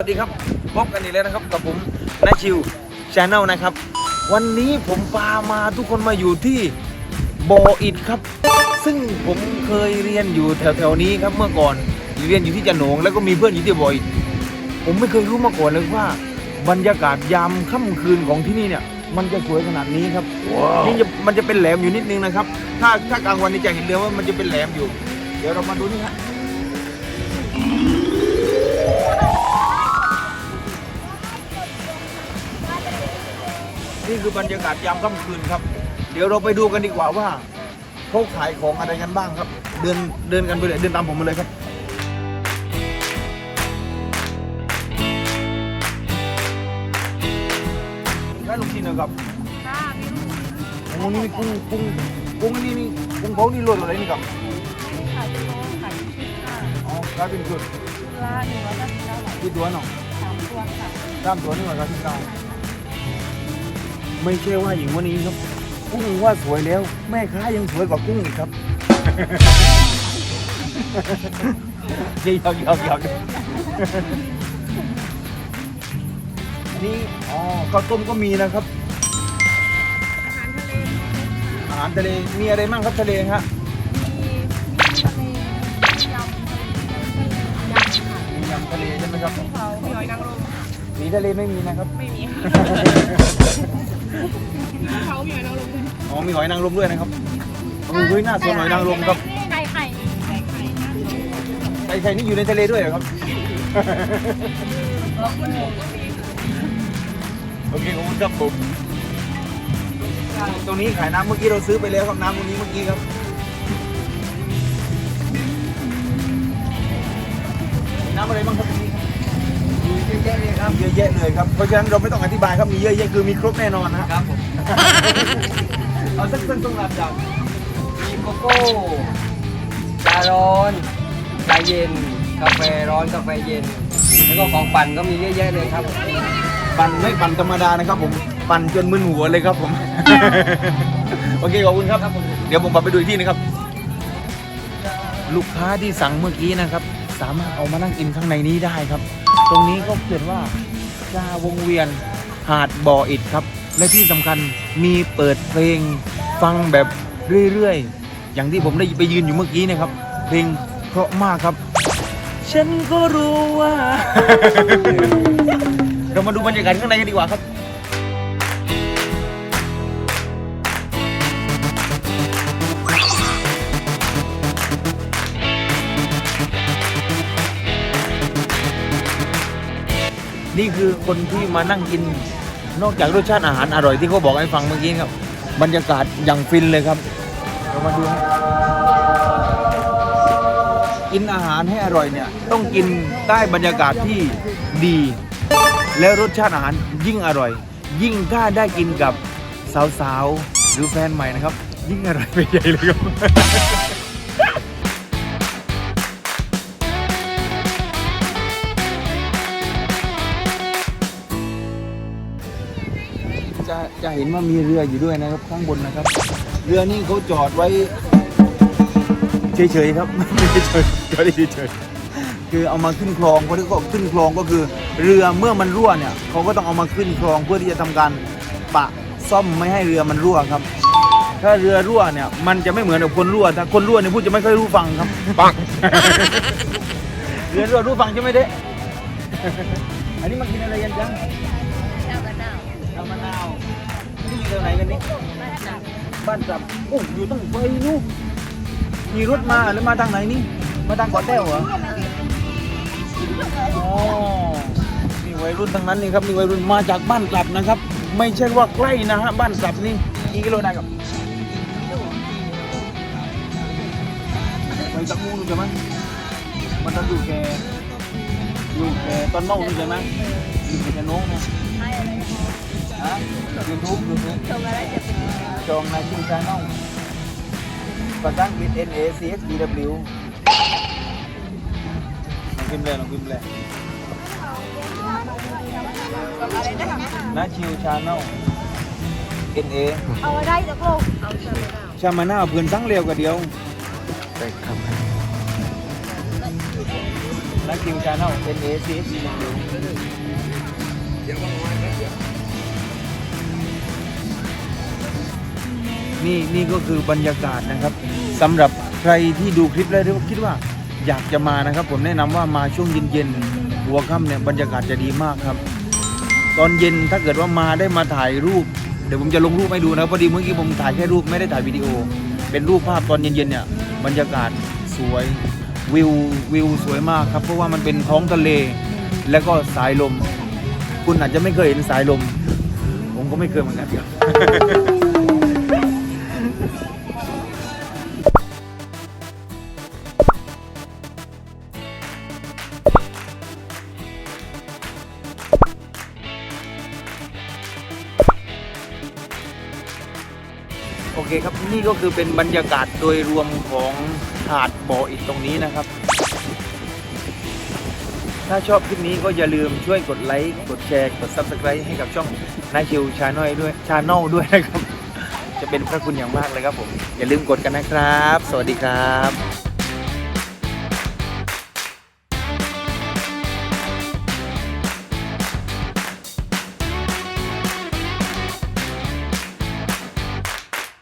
สวัสดีครับพบกันอีกแล้วนะครับกับผมนาชิวชาแนลนะครับ วันนี้ผมพามาทุกคนมาอยู่ที่บออิดครับ ซึ่งผมเคยเรียนอยู่แถวๆนี้ครับเมื่อก่อนเรียนอยู่ที่จันหนงแล้วก็มีเพื่อนอยู่ที่บออิดผมไม่เคยรู้มาก่อนเลยว่า บรรยากาศยามค่ำคืนของที่นี่เนี่ย มันจะสวยขนาดนี้ครับนี่จะมันจะเป็นแหลมอยู่นิดนึงนะครับ ถ้าถ้ากลางวันนี่จะเห็นเลยว่ามันจะเป็นแหลมอยู่ เดี๋ยวเรามาดูนี่ฮะ นี่คือบรรยากาศยามค่ำคืนครับ เดี๋ยวเราไปดูกันดีกว่าว่าเขาขายของอะไรกันบ้างครับ เดินเดินกันไปเลยเดินตามผมมาเลยครับได้ลูกชิ้นนะครับค่ะพี่ลูกโอ้นี่มีกุ้งกุ้งกุ้งอันนี่นี่กุ้งเผานี่รสอะไรนี่ครับขายโลขายชิ้นค่ะอ๋อกลายเป็นชุดตัวละหนึ่งร้อยเก้าสิบเก้าบาทที่ตัวเนาะสามตัวค่ะตามตัวนี่หน่อยครับที่เก้า ไม่ใช่ว่าหญิงวันนี้ครับ กุ้งว่าสวยแล้ว แม่ค้ายังสวยกว่ากุ้งอีกครับหยอกหยอกหยอกนี่อ๋อข้าวต้มก็มีนะครับ อาหารทะเลอาหารทะเลมีอะไรบ้างครับทะเลฮะมีมีทะเลยำทะเลยำค่ะมียำทะเลใช่ไหมครับภูเขามีหอยนางรมสีทะเลไม่มีนะครับ ไม่มี มด้วยอ๋อมีหอยนางรมด้วยนะครับโอ้ยน่าสนหอยนางรมครับไก่ไข่ไก่ไข่นะไก่ไข่นี่อยู่ในทะเลด้วยเหรอครับขอบคุณผมก็มีโอเคขอบคุณครับผมตรงนี้ขายน้ำเมื่อกี้เราซื้อไปแล้วครับน้ำตรงนี้เมื่อกี้ครับน้ำอะไรบ้างครับตรงนี้ครับมีเยอะแยะเลยครับเยอะแยะเลยครับเพราะฉะนั้นเราไม่ต้องอธิบายครับมีเยอะแยะคือมีครบแน่นอนนะครับผม เอาสักสักต้องรับจากมีโกโก้ชาร้อนชาเย็น กาแฟร้อนกาแฟเย็น แล้วก็ของปั่นก็มีเยอะแยะเลยครับ ปั่นไม่ปั่นธรรมดานะครับผม ปั่นจนมึนหัวเลยครับผม โอเคขอบคุณครับเดี๋ยวผมพาไปดูอีกที่นะครับ ลูกค้าที่สั่งเมื่อกี้นะครับ สามารถเอามานั่งกินข้างในนี้ได้ครับ ตรงนี้ก็เขียนว่าจาวงเวียนหาดบ่ออิดครับ และที่สำคัญมีเปิดเพลงฟังแบบเรื่อยๆ อย่างที่ผมได้ไปยืนอยู่เมื่อกี้นะครับ เพลงเพราะมากครับ ฉันก็รู้ว่า เรามาดูบรรยากาศข้างในกันดีกว่าครับ นี่คือคนที่มานั่งกิน นอกจากรสชาติอาหารอร่อยที่เขาบอกให้ฟังเมื่อกี้ครับบรรยากาศอย่างฟินเลยครับเรามาดูนะกินอาหารให้อร่อยเนี่ยต้องกินใต้บรรยากาศที่ดี แล้วรสชาติอาหารยิ่งอร่อย ยิ่งถ้าได้กินกับสาวๆหรือแฟนใหม่นะครับ ยิ่งอร่อยไปใหญ่เลยครับ เห็นว่ามีเรืออยู่ด้วยนะครับข้างบนนะครับ เรือนี่เขาจอดไว้ เฉยๆครับไม่ได้เฉยจอดเฉยๆคือเอามาขึ้นคลองเพราะที่เขาขึ้นคลองก็คือเรือเมื่อมันรั่วเนี่ยเขาก็ต้องเอามาขึ้นคลองเพื่อที่จะทำการปะซ่อมไม่ให้เรือมันรั่วครับ ถ้าเรือรั่วเนี่ย มันจะไม่เหมือนกับคนรั่วถ้าคนรั่วเนี่ยพูดจะไม่ค่อยรู้ฟังครับปังเรือรั่วรู้ฟังใช่ไหมเด้อันนี้มากินอะไรกันจัง นี้บ้านจับโอ้อยู่ตั้งไกลนู่นมีรถมาหรือมาทางไหนนี่ มาทางกาะแต้วเหรออ๋อนี่วัยรุ่นทั้งนั้นนี่ครับนี่วัยรุ่นมาจากบ้านกลับนะครับ ไม่ใช่ว่าใกล้นะฮะบ้านกลับนี่กี่กิโลได้ครับไปจากมูนใช่ไหมมันต้องอยู่แกอยู่แกตอนเมานู่นใช่ไหม จะโน้งนะให้อะไรพอฮะยูทูบยูทูบชมอะไรจะเป็นจองในชื่อชาแนลภาษาอังกฤษ N A C S E W ลองพิมพ์เลยลองพิมพ์เลยอะไรนะคะนาชิวชาแนล N A เอาได้จากโลกเอาเชิญเลยชามาหน้าเพื่อนตั้งเร็วกว่าเดียวไปครับนนักคิวชาแนล N A C S นี่นี่ก็คือบรรยากาศนะครับสำหรับใครที่ดูคลิปแล้วคิดว่าอยากจะมานะครับ ผมแนะนำว่ามาช่วงเย็นๆหัวค่ำเนี่ยบรรยากาศจะดีมากครับ ตอนเย็นถ้าเกิดว่ามาได้มาถ่ายรูป เดี๋ยวผมจะลงรูปให้ดูนะพอดีเมื่อกี้ผมถ่ายแค่รูปไม่ได้ถ่ายวิดีโอ เป็นรูปภาพตอนเย็นๆเนี่ยบรรยากาศสวยวิววิวสวยมากครับ เพราะว่ามันเป็นท้องทะเล แล้วก็สายลม คุณอาจจะไม่เคยเห็นสายลม ผมก็ไม่เคยเหมือนกันครับโอเคครับนี่ก็คือเป็นบรรยากาศโดยรวมของหาดบ่ออิฐตรงนี้นะครับ ถ้าชอบคลิปนี้ก็อย่าลืมช่วยกดไลค์ กดแชร์ กด Subscribe ให้กับช่องนายชิวชาแนลด้วยชาแนลด้วยนะครับ จะเป็นพระคุณอย่างมากเลยครับผม อย่าลืมกดกันนะครับ สวัสดีครับ